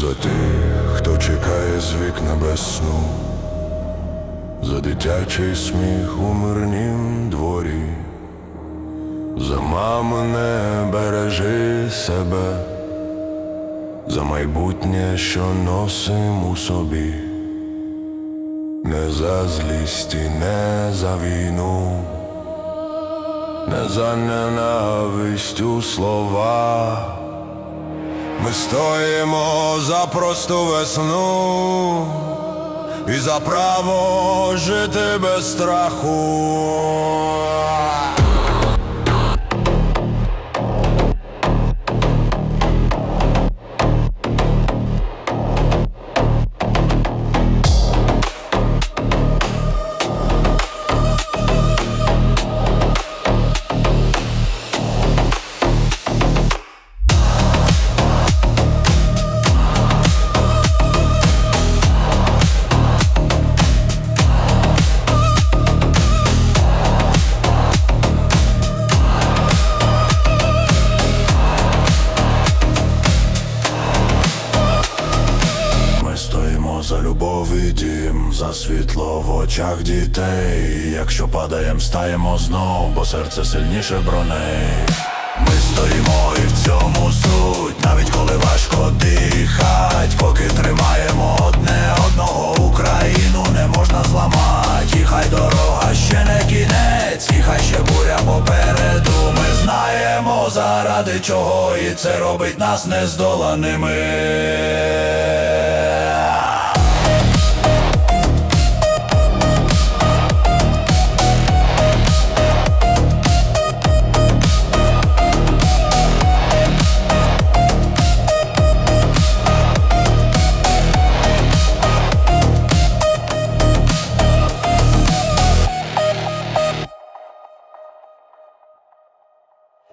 За тих, хто чекає з вікна без сну, за дитячий сміх у мирнім дворі, за мамине бережи себе, за майбутнє, що носим у собі, не за злість і не за війну, не за ненависть у словах. Ми стоїмо за просту весну і за право жити без страху. За любов і дім, за світло в очах дітей. Якщо падаєм, стаємо знов, бо серце сильніше броней. Ми стоїмо і в цьому суть, навіть коли важко дихать, поки тримаємо одне одного Україну не можна зламати. І хай дорога ще не кінець, і хай ще буря попереду. Ми знаємо заради чого, і це робить нас нездоланими.